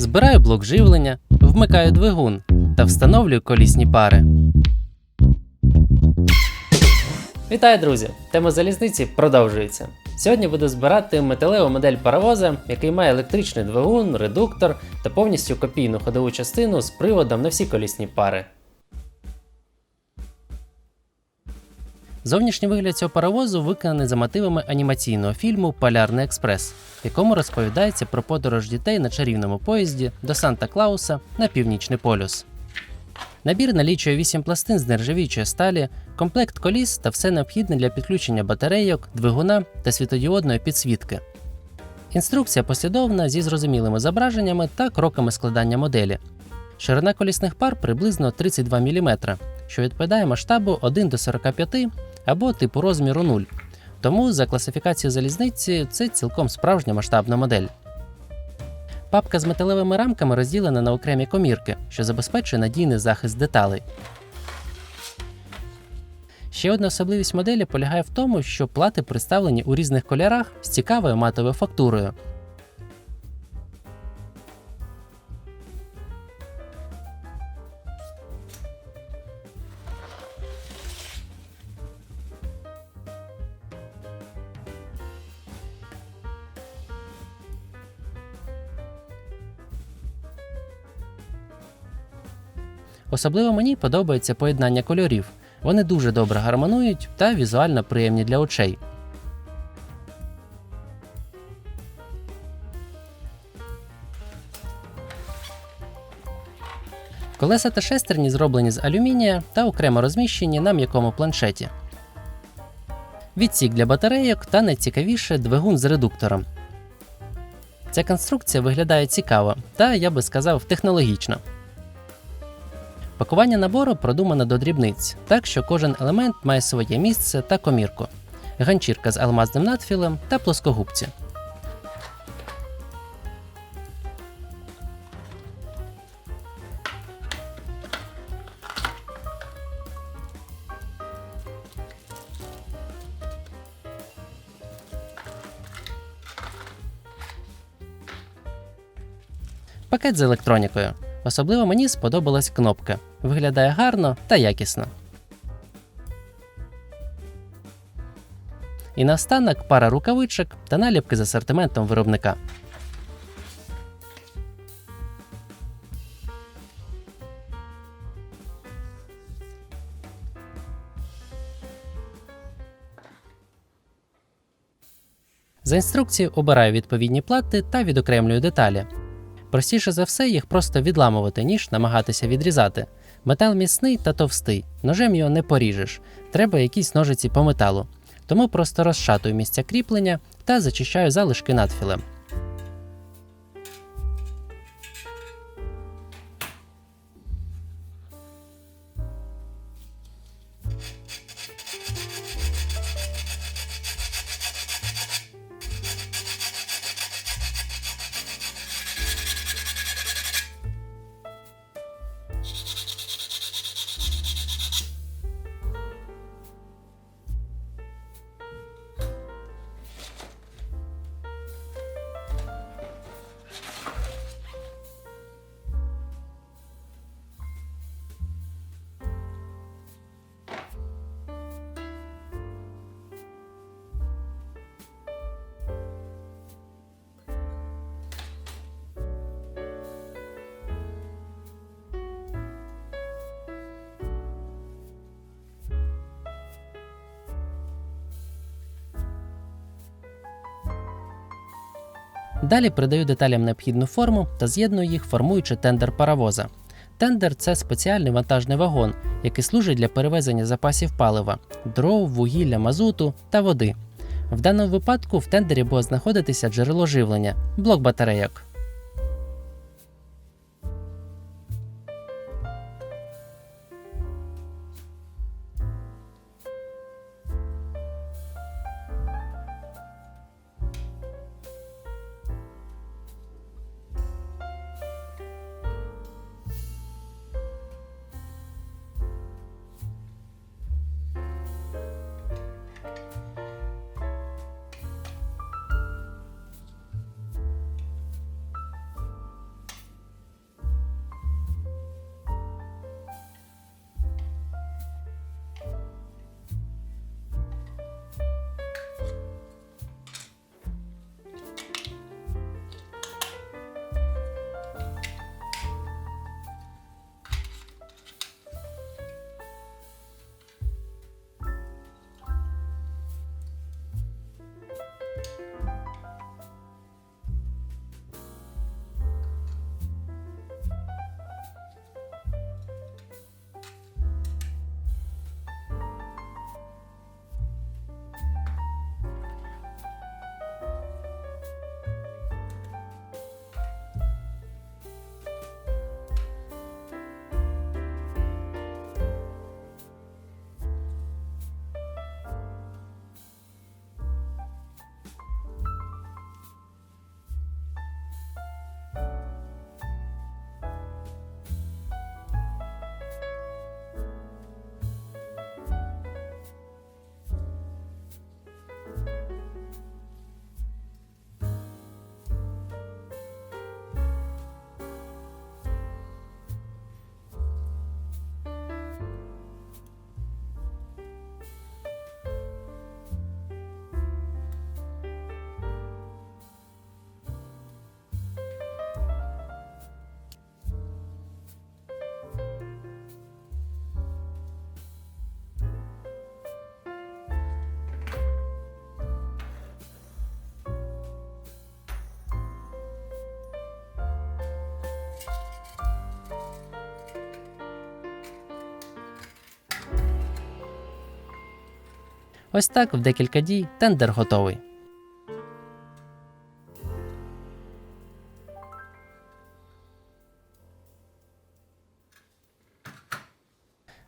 Збираю блок живлення, вмикаю двигун та встановлюю колісні пари. Вітаю, друзі! Тема залізниці продовжується. Сьогодні буду збирати металеву модель паровоза, який має електричний двигун, редуктор та повністю копійну ходову частину з приводом на всі колісні пари. Зовнішній вигляд цього паровозу виконаний за мотивами анімаційного фільму Полярний експрес, в якому розповідається про подорож дітей на чарівному поїзді до Санта Клауса на північний полюс. Набір налічує 8 пластин з нержавіючої сталі, комплект коліс та все необхідне для підключення батарейок, двигуна та світодіодної підсвітки. Інструкція послідовна зі зрозумілими зображеннями та кроками складання моделі. Ширина колісних пар приблизно 32 мм, що відповідає масштабу 1 до 45 або типу розміру 0. Тому за класифікацією залізниці це цілком справжня масштабна модель. Папка з металевими рамками розділена на окремі комірки, що забезпечує надійний захист деталей. Ще одна особливість моделі полягає в тому, що плати представлені у різних кольорах з цікавою матовою фактурою. Особливо мені подобається поєднання кольорів. Вони дуже добре гармонують та візуально приємні для очей. Колеса та шестерні зроблені з алюмінія та окремо розміщені на м'якому планшеті. Відсік для батарейок та найцікавіше двигун з редуктором. Ця конструкція виглядає цікаво та, я би сказав, технологічно. Пакування набору продумано до дрібниць, так що кожен елемент має своє місце та комірку, ганчірка з алмазним надфілем та плоскогубці. Пакет з електронікою. Особливо мені сподобалась кнопка. Виглядає гарно та якісно. І наостанок пара рукавичок та наліпки з асортиментом виробника. За інструкцією обираю відповідні плати та відокремлюю деталі. Простіше за все їх просто відламувати, ніж намагатися відрізати. Метал міцний та товстий, ножем його не поріжеш, треба якісь ножиці по металу. Тому просто розшатую місця кріплення та зачищаю залишки надфілем. Далі придаю деталям необхідну форму та з'єдную їх, формуючи тендер паровоза. Тендер це спеціальний вантажний вагон, який служить для перевезення запасів палива, дров, вугілля, мазуту та води. В даному випадку в тендері буде знаходитися джерело живлення блок батарейок. Ось так в декілька дій тендер готовий.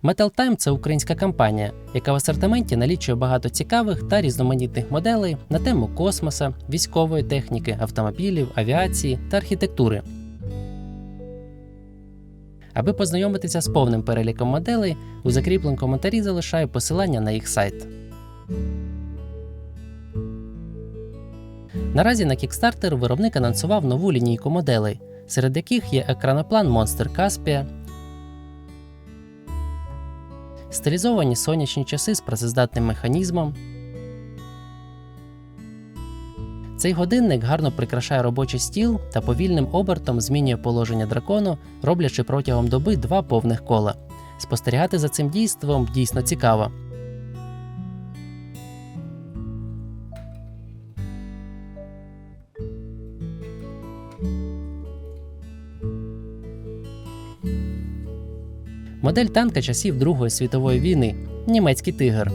Metal Time – це українська компанія, яка в асортименті налічує багато цікавих та різноманітних моделей на тему космоса, військової техніки, автомобілів, авіації та архітектури. Аби познайомитися з повним переліком моделей, у закріпленому коментарі залишаю посилання на їх сайт. Наразі на Kickstarter виробник анонсував нову лінійку моделей, серед яких є екраноплан Monster Caspia, стилізовані сонячні часи з працездатним механізмом. Цей годинник гарно прикрашає робочий стіл та повільним обертом змінює положення дракону, роблячи протягом доби два повних кола. Спостерігати за цим дійством дійсно цікаво. Модель танка часів Другої світової війни німецький тигр.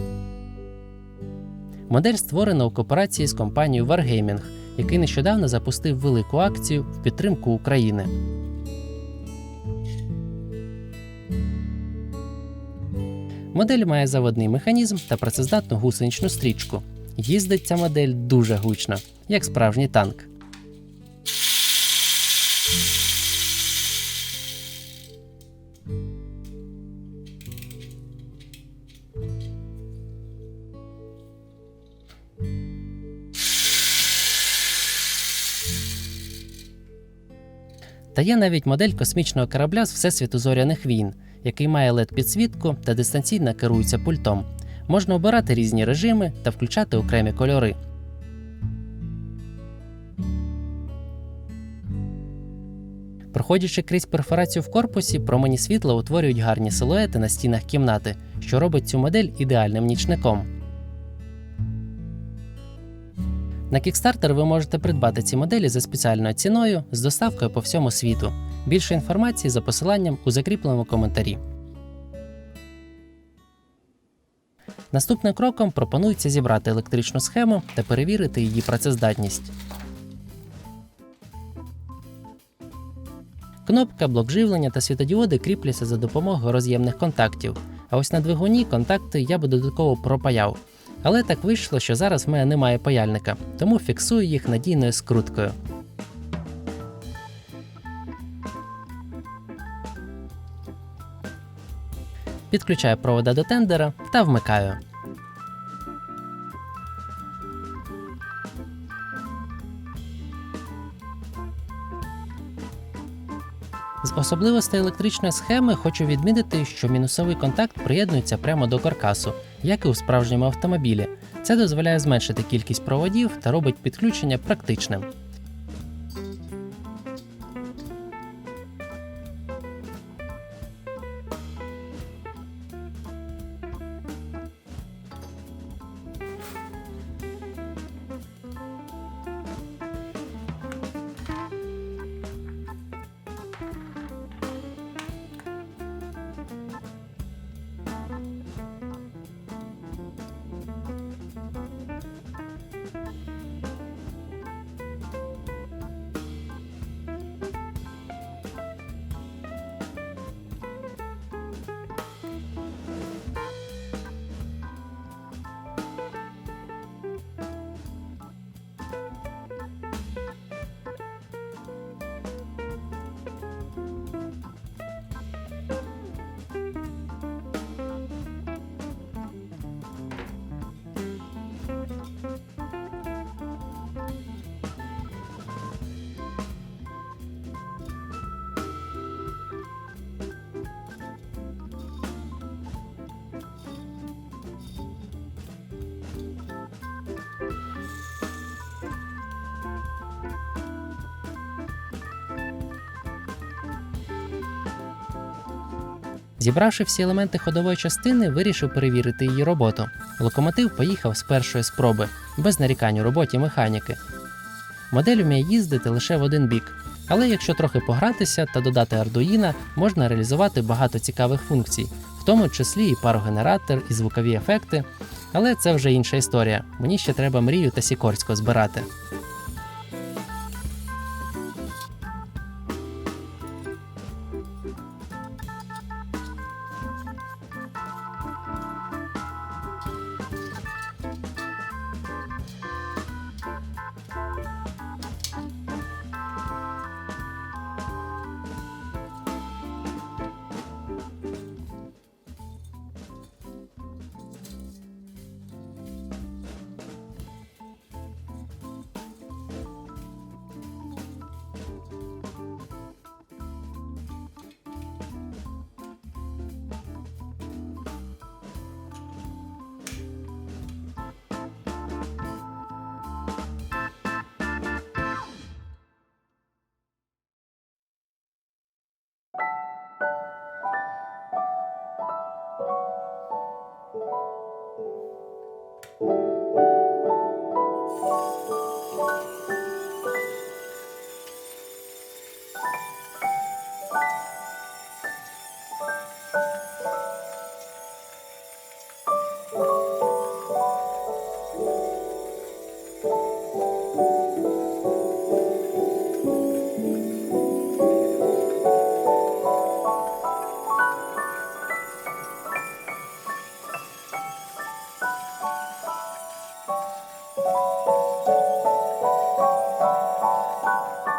Модель створена у кооперації з компанією Wargaming, який нещодавно запустив велику акцію в підтримку України. Модель має заводний механізм та працездатну гусеничну стрічку. Їздить ця модель дуже гучно, як справжній танк. Та є навіть модель космічного корабля з Всесвіту зоряних війн, який має led підсвітку та дистанційно керується пультом. Можна обирати різні режими та включати окремі кольори. Проходячи крізь перфорацію в корпусі, промені світла утворюють гарні силуети на стінах кімнати, що робить цю модель ідеальним нічником. На Kickstarter ви можете придбати ці моделі за спеціальною ціною з доставкою по всьому світу. Більше інформації за посиланням у закріпленому коментарі. Наступним кроком пропонується зібрати електричну схему та перевірити її працездатність. Кнопка, блок живлення та світодіоди кріпляться за допомогою роз'ємних контактів. А ось на двигуні контакти я би додатково пропаяв. Але так вийшло, що зараз в мене немає паяльника, тому фіксую їх надійною скруткою. Підключаю провода до тендера та вмикаю. З особливостей електричної схеми хочу відмітити, що мінусовий контакт приєднується прямо до каркасу, як і у справжньому автомобілі. Це дозволяє зменшити кількість проводів та робить підключення практичним. Зібравши всі елементи ходової частини, вирішив перевірити її роботу. Локомотив поїхав з першої спроби, без нарікань у роботі механіки. Модель вміє їздити лише в один бік, але якщо трохи погратися та додати ардуїна, можна реалізувати багато цікавих функцій, в тому числі і парогенератор, і звукові ефекти. Але це вже інша історія. Мені ще треба мрію та Сікорського збирати. Bye. Música